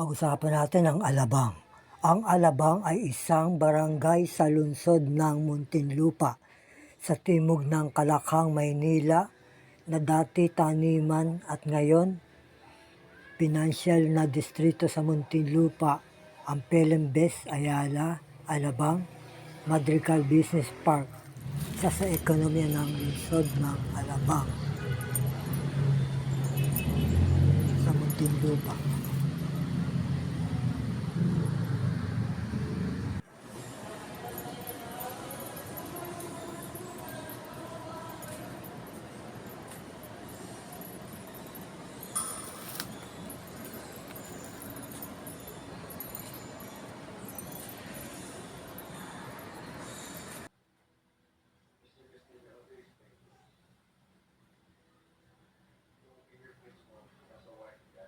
Pag-usapan natin ang Alabang. Ang Alabang ay isang barangay sa lungsod ng Muntinlupa sa timog ng Kalakang, Maynila na dati taniman at ngayon pinansyal na distrito sa Muntinlupa ang Pelembes, Ayala, Alabang, Madrigal Business Park isa sa ekonomiya ng lungsod ng Alabang sa Muntinlupa.